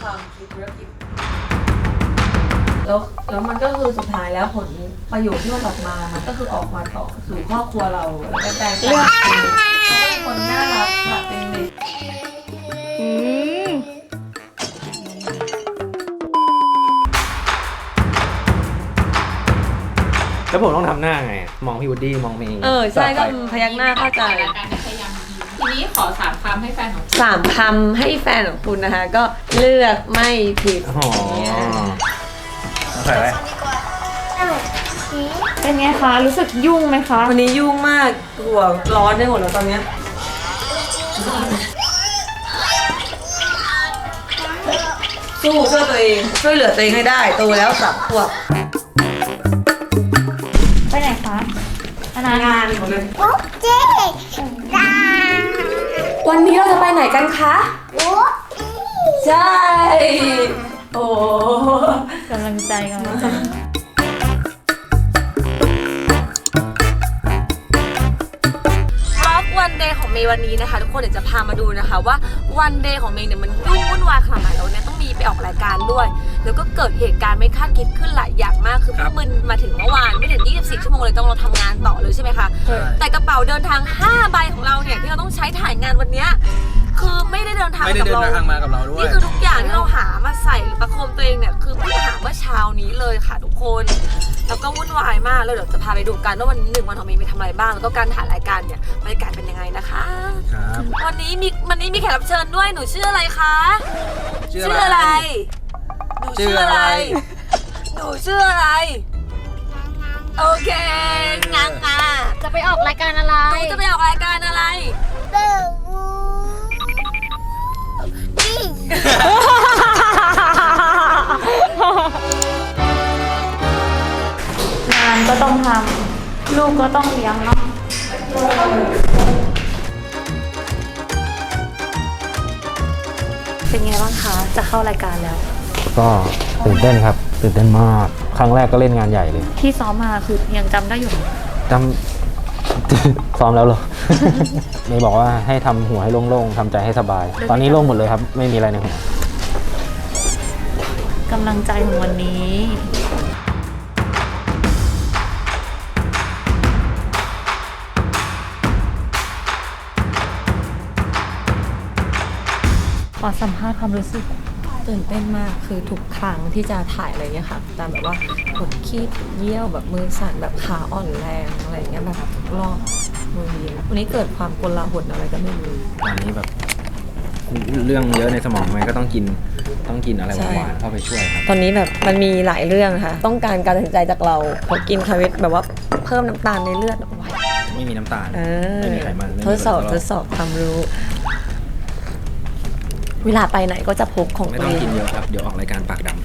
ความคิดธุรกิจแล้วแล้วมันก็คือสุดท้ายแล้วผลประโยชน์ที่มันออกมา มันก็คือออกมาต่อสู่ครอบครัวเราแล้วแต่เลือกเขาเป็นคนน่ารักค่ะเป็นเด็กอืมแล้วผมต้องทำหน้าไง มองพี่วูดดี้มองเมย์เออ ใช่ก็พยักหน้าเข้าใจรายการพยายาม ทีนี้ขอสามคำให้แฟนของคุณสามคำให้แฟนของคุณนะคะ ก็เลือกไม่ผิด อ๋อใส่ไว้เป็นไงคะ รู้สึกยุ่งไหมคะ วันนี้ยุ่งมากหัวร้อนได้หมดแล้วตอนเนี้ยสู้ช่วยตัวเองช่วยเหลือตัวเองให้ได้โตแล้วสามขวบไปไหนคะอนันต์งานหมดเลย วันนี้เราจะไปไหนกันคะ ใช่ โอ้กำลังใจกำลังใจบล็อกวันเดย์ของเมย์วันนี้นะคะ ทุกคนเดี๋ยวจะพามาดูนะคะ ว่าวันเดย์ของเมย์เนี่ยมันยุ่งวุ่นวายขนาดไหนแล้วเนี่ยต้องมีไปออกรายการด้วย แล้วก็เกิดเหตุการณ์ไม่คาดคิดขึ้นหลายอย่างมากคือเพิ่งมึนมาถึงเมื่อวานไม่ถึง 24 ชั่วโมงเลยต้องเราทำงานต่อเลยใช่ไหมคะแต่กระเป๋าเดินทาง 5 ใบของเราเนี่ยที่เราต้องใช้ถ่ายงานวันเนี้ยคือไม่ได้เดินทางไม่ได้กับเดินเรา ทางมากับเราด้วย นี่คือทุกอย่างที่เราหามาใส่หรือประโคมตัวเองเนี่ยคือเพิ่งหาเมื่อเช้านี้เลยค่ะทุกคนแล้วก็วุ่นวายมากแล้วเดี๋ยวจะพาไปดูกันว่าวันหนึ่งวันของเมย์ไปทำอะไรบ้างแล้วก็การถ่ายรายการเนี่ยบรรยากาศเป็นยังไงนะคะ ครับวันนี้มีวันนี้มีแขกรับเชิญด้วยหนูชื่ออะไรคะหนู ชื่ออะไร หนูชื่ออะไร โอเคงังอะจะไปออกรายการอะไรหนูจะไปออกรายการอะไรงานก็ต้องทำลูกก็ต้องเลี้ยงเนาะเป็นไงบ้างคะ จะเข้ารายการแล้ว ก็ตื่นเต้นครับตื่นเต้นมาก ครั้งแรกก็เล่นงานใหญ่เลยที่ซ้อมมาคือยังจำได้อยู่ไหมจำ ซ้อมแล้วเหรอ เมย์บอกว่าให้ทำหัวให้โล่งๆทำใจให้สบาย ตอนนี้โล่งหมดเลยครับ ไม่มีอะไรในหัว กำลังใจของวันนี้ ขอสัมภาษณ์ความรู้สึก ตื่นเต้นมากคือทุกครั้งที่จะถ่ายอะไรเงี้ยค่ะแต่แบบว่ากดขี้เยี่ยวแบบมือสั่นแบบขาอ่อนแรงอะไรเงี้ยแบบทุกรอบมือเย็นวันนี้เกิดความกลาหลอะไรก็ไม่รู้ตอนนี้แบบเรื่องเยอะในสมองไหมก็ต้องกินต้องกินอะไรใช่หวานๆเข้าไปช่วยครับ ตอนนี้แบบมันมีหลายเรื่องค่ะ ต้องการการตัดสินใจจากเราพอกินคาเวทแบบว่าเพิ่มน้ำตาลในเลือดเอาไว้ไม่มีน้ำตาลเออไม่มีไขมันไม่มีทดสอบคอเลทสเตอรอลดสอบความรู้ เวลาไปไหนก็จะพกของไม่ตัวต้องเองกินเยอะครับ เดี๋ยวออกรายการปากดำ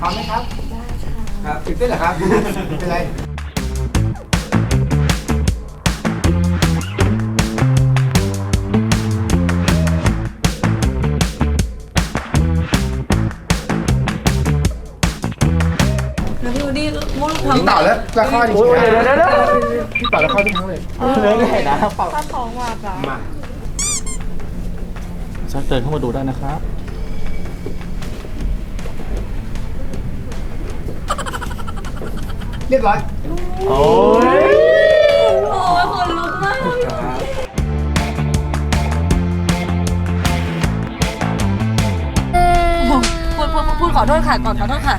พร้อมไหมครับได้ค่ะครับตื่นเต้นเหรอครับไม่เป็นไร แล้วพี่วูดดี้มุ่งพี่ต่อแล้วละครอีก ทีนะพี่ต่อละครทุกครั้งเลยเรื่องใหญ่นะเป่าถ้าท้องว่าจ้ะมาชักเดินเข้ามาดูได้นะครับ เรียบร้อย โอ้ยโอ้ยคนลุกมากพูดพูดพูดขอโทษค่ะ ก่อนขอโทษค่ะ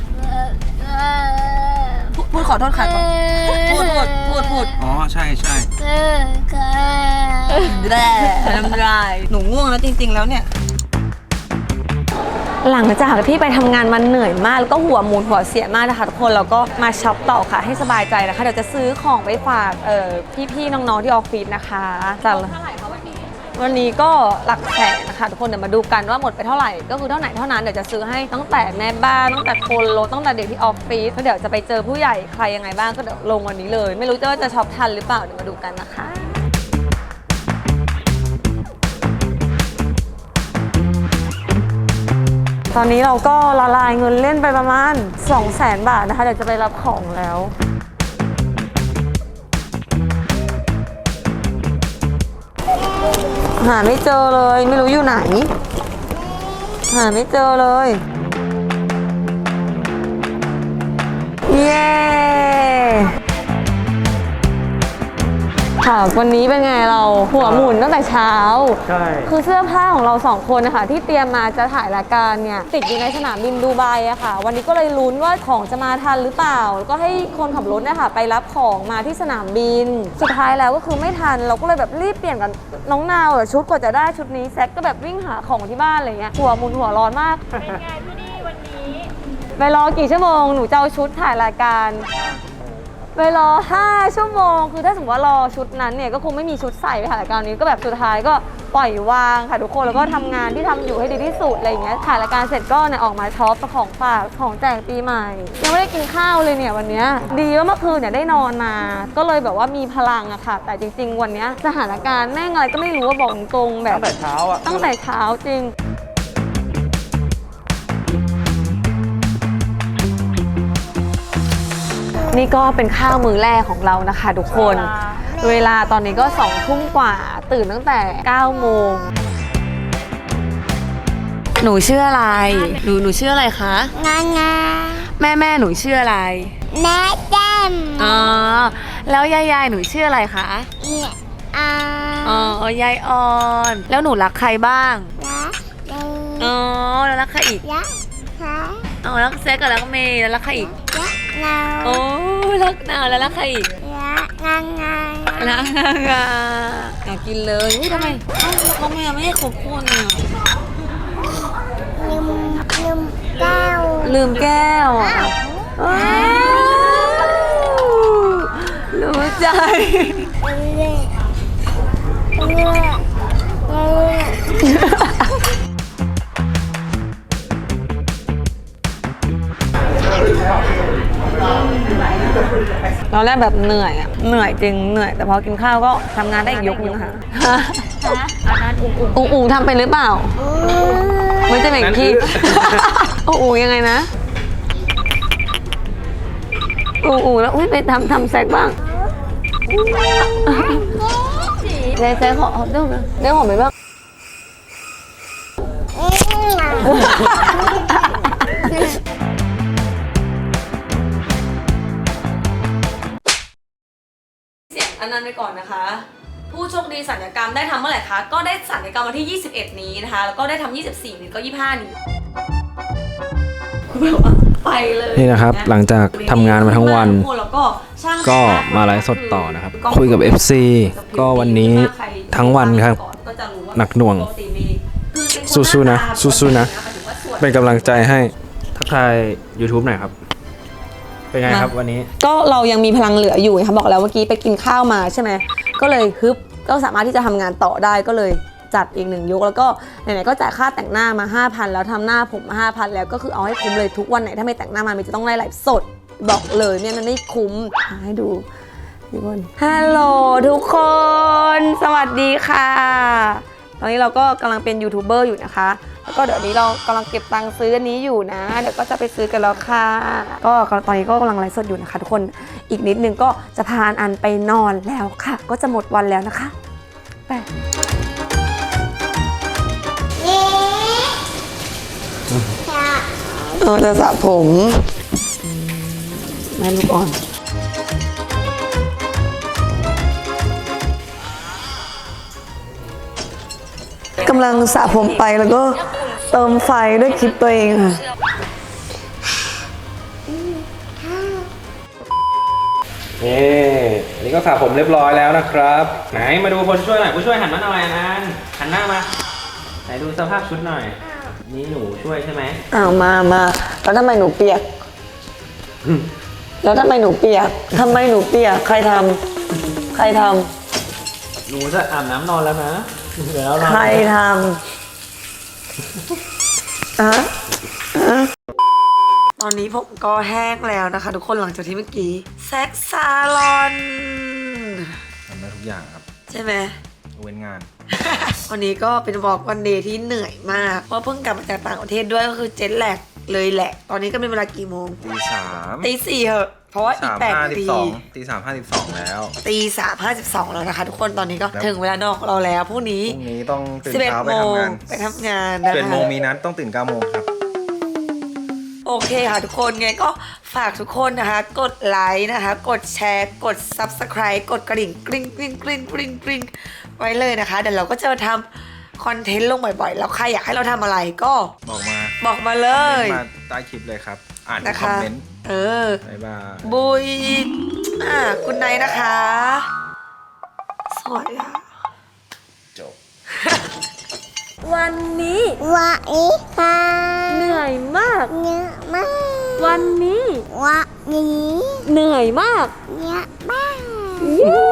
พูดพูดขอโทษค่ะก่อนพูดพูดพูดพูดอ๋อใช่ใช่แร่น้ำลายหนูง่วงแล้วจริง ๆ แล้วเนี่ย หลังจากที่ไปทำงานมันเหนื่อยมาก แล้วก็หัวหมูนหัวเสียมากนะคะทุกคนแล้วก็มาช็อปต่อค่ะ ให้สบายใจนะคะเดี๋ยวจะซื้อของไปฝากเอ่อพี่ๆน้องๆที่ออฟฟิศนะคะจากเท่าไหร่คะ วันนี้ก็หลักแสนนะคะทุกคนเดี๋ยวมาดูกันว่าหมดไปเท่าไหร่ ก็คือเท่าไหร่เท่านั้นเดี๋ยวจะซื้อให้ตั้งแต่แม่บ้านตั้งแต่คนรถตั้งแต่เด็กที่ออฟฟิศแล้วเดี๋ยวจะไปเจอผู้ใหญ่ใครยังไงบ้างก็เดี๋ยวลงวันนี้เลย ไม่รู้จะว่าจะช็อปทันหรือเปล่าเดี๋ยวมาดูกันนะคะตตอนนี้เราก็ละลายเงินเล่นไปประมาณ 2 0 0แสนบาทนะคะ เดี๋ยวจะไปรับของแล้ว หาไม่เจอเลย ไม่รู้อยู่ไหน หาไม่เจอเลย เย้ ค่ะ วันนี้เป็นไงเราหัวหมุนตั้งแต่เช้า ใช่ คือเสื้อผ้าของเราสองคนนะคะที่เตรียมมาจะถ่ายรายการเนี่ยติดอยู่ในสนามบินดูไบอะค่ะ วันนี้ก็เลยลุ้นว่าของจะมาทันหรือเปล่า แล้วก็ให้คนขับรถเนะคะไปรับของมาที่สนามบิน สุดท้ายแล้วก็คือไม่ทันเราก็เลยแบบรีบเปลี่ยนกันน้องนาวอะชุดกว่าจะได้ชุดนี้แซกก็แบบวิ่งหาของที่บ้านอะไรเงี้ยหัวหมุนหัวร้อนมาก เป็นไงพี่นี่วันนี้ ไปรอกี่ชั่วโมงหนูจะเอาชุดถ่ายรายการ ไปรอ 5 ชั่วโมง คือถ้าสมมติว่ารอชุดนั้นเนี่ยก็คงไม่มีชุดใส่ไปถ่ายรายการนี้ก็แบบสุดท้ายก็ปล่อยวางค่ะทุกคนแล้วก็ทำงานที่ทำอยู่ให้ดีที่สุดอะไรอย่างเงี้ยถ่ายรายการเสร็จก็เนี่ยออกมาช็อปของฝากของแจกปีใหม่ ยังไม่ได้กินข้าวเลยเนี่ยวันเนี้ยดีว่าเมื่อคืนเนี่ยได้นอนมา ก็เลยแบบว่ามีพลังอะค่ะ แต่จริง ๆ วันเนี้ยสถานการณ์แม่งอะไรก็ไม่รู้ว่าบอกตรงๆแบบตั้งแต่เช้าอะตั้งแต่เช้าจริง นี่ก็เป็นข้าวมื้อแรกของเรานะคะทุกคน เวลาตอนนี้ก็สองทุ่มกว่าตื่นตั้งแต่9โมง หนูชื่ออะไร หนูหนูชื่ออะไรคะ งางาแม่แม่หนูชื่ออะไร แม่แจ่มอ๋อ แล้วยายยายหนูชื่ออะไรคะ เอียอาอ๋อยายออน แล้วหนูรักใครบ้างละเดอ๋อ แล้วรักใครอีกยะฮะอ๋อรักแซกกับรักเมย์แล้วรักใครอีกยะนาวโอ้ย รักนาวแล้วรักใครอีกยะงางารักนางาอยากกินเลยอุ๊ยทำไมเอ้าเขาไม่ไม่ให้ครบคนอะลืมลืมแก้วลืมแก้วอะอ้าวรู้ใจเรื่ อนแรกแบบเหนื่อยอะเหนื่อยจริงเหนื่อย แต่พอกินข้าวก็ทำงานได้อีกยกนึงค่ะอันนั้นอุ้งอุ้งอูอูทำเป็นหรือเปล่า ไม่ใช่เหม่งขี้อูอูยังไงนะอูอูแล้วอุ้ยไปทำทำแซกบ้างแซกแซกขอเอาเรื่องนะเรื่องของไปบ้าง เสียงอันนั้นไปก่อนนะคะ ผู้โชคดีสัญญกรรมได้ทำเมื่อไหร่คะก็ได้สัญญกรรมวันที่ 21 นี้นะคะ แล้วก็ได้ทำ24นี้ก็ 25 นี้แบบว่าไปเลยนี่นะครับ หลังจากทำงานมาทั้งวันทุกคนแล้วก็ช่างก็มาไลฟ์สดต่อนะครับ คุยกับ FC ก็วันนี้ทั้งวันครับก็จะรู้ว่าหนักหน่วงปกติมีคือเป็นคนสู้ๆนะหาตาสู้ๆนะหมายถึงว่าสวยเป็นกำลังใจให้ ทักทาย YouTube หน่อยครับ เป็นไงครับวันนี้ ก็เรายังมีพลังเหลืออยู่ค่ะบอกแล้วเมื่อกี้ไปกินข้าวมาใช่ไหมก็เลยฮึบก็สามารถที่จะทำงานต่อได้ก็เลยจัดอีกหนึ่งยกแล้วก็ไหนๆก็จ่ายค่าแต่งหน้ามา 5,000 แล้วทำหน้าผมมา5,000 แล้วก็คือเอาให้คุ้มเลยทุกวันไหนถ้าไม่แต่งหน้ามามันจะต้องได้ไลฟ์สดบอกเลยเนี่ยมันไม่คุ้มหาให้ดูทุกคนฮัลโหลทุกคน สวัสดีค่ะ ตอนนี้เราก็กำลังเป็นยูทูบเบอร์อยู่นะคะแล้ว ก็เดี๋ยวนี้เรากำลังเก็บตังค์ซื้ออันนี้อยู่นะ เดี๋ยวก็จะไปซื้อกันแล้วค่ะ ก็ตอนนี้ก็กำลังไลฟ์สดอยู่นะคะทุกคน อีกนิดนึงก็จะพาอันไปนอนแล้วค่ะ ก็จะหมดวันแล้วนะคะ ไปเย้จะเออจะสระผมแม่ลูกอ่อนกำลังสระผมไปแล้วก็ เติมไฟด้วยคลิปตัวเองค่ะ นี่อันนี้ก็สระผมเรียบร้อยแล้วนะครับ ไหนมาดูคนช่วยหน่อยผู้ช่วยหันมาหน่อยนันหันหน้ามา ไหนดูสภาพชุดหน่อย นี่หนูช่วยใช่ไหมอ้าวมามาแล้วทำไมหนูเปียก แล้วทำไมหนูเปียกทำไมหนูเปียก ใครทำใครทหนูจะอาบน้ำนอนแล้วนะเดี๋ยวเรานอนำใครทำ อะอะตอนนี้ผมก็แห้งแล้วนะคะ ทุกคนหลังจากที่เมื่อกี้แซ็กซาลอนทำได้ทุกอย่างครับใช่ไหมโอ้เว้นงาน วันนี้ก็เป็นวอล์กวันเดย์ที่เหนื่อยมาก เพราะเพิ่งกลับมาจากต่างประเทศด้วยก็คือเจ็ตแลกเลยแหละ ตอนนี้ก็เป็นเวลากี่โมงตีสามตีสี่เหอะ เพราะว่าอีกสามแปดห้านาสิบทีสองตีสามห้าสิบสองแล้ว ตีสามห้าสิบสองแล้วนะคะ ทุกคนตอนนี้ก็ครับถึงเวลานอกเราแล้วพรุ่งนี้พรุ่งนี้ต้องตื่นสิบเอ็ดเช้าไปโมงทำงานไปทำงานนะคะสิบเอ็ดโมงมีนัดต้องตื่นเก้าโมงครับโอเคค่ะทุกคนไงก็ฝากทุกคนนะคะ กดไลค์นะคะ กดแชร์ กด subscribe กดกระดิ่งกริ๊งกริ๊งกริ๊งกริ๊งกริ๊งไว้เลยนะคะ เดี๋ยวเราก็จะทำคอนเทนต์ลงบ่อยๆ แล้วใครอยากให้เราทำอะไรก็ บอกมา บอกมาเลคอมเมยนต์มาใต้คลิปเลยครับ อ่านทุนะกคอมคะเมนต์เออบ๊ายบายบุยอ่าคุณไนท์นะคะ สวัสดีค่ะ จบ วันนี้ว่าอีค่ะเหนื่อยมากเนื้อมากวันนี้ว่านี้เหนื่อยมากเนื้อมาก เย้